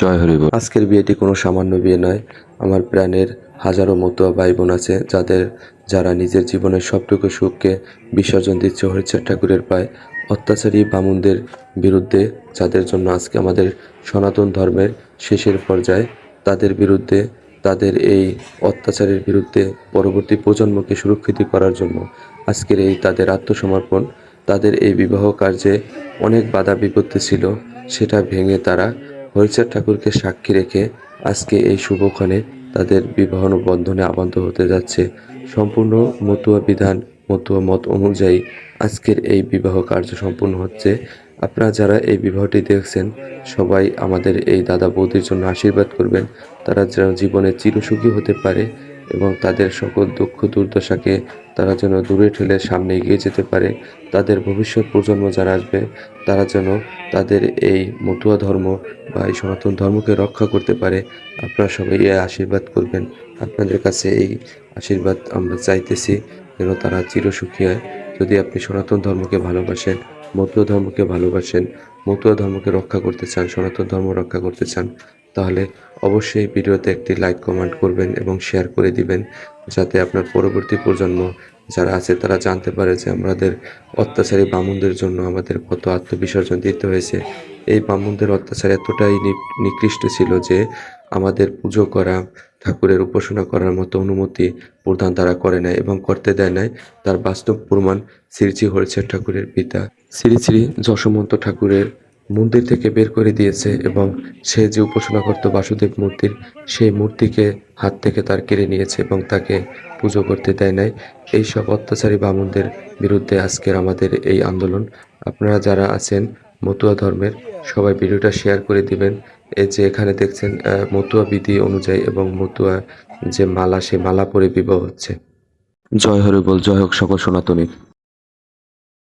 জয় হরি বল আজকের বিয়েটি কোনো সামান্য বিয়ে নয়। আমার প্রাণের হাজারো মতুয়া ভাই বোন আছে, যাদের যারা নিজের জীবনের সবটুকু সুখকে বিসর্জন দিচ্ছে হরিচাঁদ ঠাকুরের পায়। অত্যাচারী বামুনদের বিরুদ্ধে, যাদের জন্য আজকে আমাদের সনাতন ধর্মের শেষের পর্যায়ে, তাদের বিরুদ্ধে, তাদের এই অত্যাচারের বিরুদ্ধে পরবর্তী প্রজন্মকে সুরক্ষিত করার জন্য আজকের এই তাদের আত্মসমর্পণ, তাদের এই বিবাহ কার্যে অনেক বাধা বিপত্তি ছিল, সেটা ভেঙে তারা হরিচাঁদ ঠাকুরকে সাক্ষী রেখে আজকে এই শুভক্ষণে তাদের বিবাহ বন্ধনে আবদ্ধ হতে যাচ্ছে। সম্পূর্ণ মতুয়া বিধান, মতুয়া মত অনুযায়ী আজকের এই বিবাহ কার্য সম্পূর্ণ হচ্ছে। আপনারা যারা এই বিবাহটি দেখছেন, সবাই আমাদের এই দাদা বৌদির জন্য আশীর্বাদ করবেন। তারা যেন জীবনে চিরসুখী হতে পারে। এবং তাদের সকল দুঃখ দুর্দশাকে তারা যেন দূরে ঠেলে সামনে এগিয়ে যেতে পারে, তাদের ভবিষ্যৎ প্রজন্ম যারা আসবে, তারা যেন তাদের এই মতুয়া ধর্ম বা এই সনাতন ধর্মকে রক্ষা করতে পারে। আপনারা সবাই এই আশীর্বাদ করবেন। আপনাদের কাছে এই আশীর্বাদ আমরা চাইতেছি যেন তারা চিরসুখী হয়। যদি আপনি সনাতন ধর্মকে ভালোবাসেন, মতুয়া ধর্মকে ভালোবাসেন, মতুয়া ধর্মকে রক্ষা করতে চান, সনাতন ধর্ম রক্ষা করতে চান তাহলে অবশ্যই ভিডিওতে একটি লাইক কমেন্ট করবেন এবং শেয়ার করে দিবেন, যাতে আপনার পরবর্তী প্রজন্ম যারা আছে তারা জানতে পারে যে আমাদের অত্যাচারী বামুনদের জন্য আমাদের কত আত্মবিসর্জন দিতে হয়েছে। এই বামুনদের অত্যাচার এতটাই নিকৃষ্ট ছিল যে আমাদের পুজো করা, ঠাকুরের উপাসনা করার মতো অনুমতি প্রদান তারা করে নাই এবং করতে দেয় নাই। তার বাস্তব প্রমাণ শ্রী শ্রী ঠাকুরের পিতা। শ্রী শ্রী যশোমন্ত ঠাকুরের মন্দির থেকে বের করে দিয়েছে এবং সে যে উপাসনা করত বাসুদেব মূর্তির, সেই মূর্তিকে হাত থেকে তার কেড়ে নিয়েছে এবং তাকে পুজো করতে দেয় নাই। এইসব অত্যাচারী বামুনদের বিরুদ্ধে আজকের আমাদের এই আন্দোলন। আপনারা যারা আছেন মতুয়া ধর্মের, সবাই ভিডিওটা শেয়ার করে দিবেন। এই যে এখানে দেখছেন মতুয়া বিধি অনুযায়ী এবং মতুয়া যে মালা সে মালা পরে বিবাহ হচ্ছে। জয় হরি বল, জয় হোক সকল সনাতনী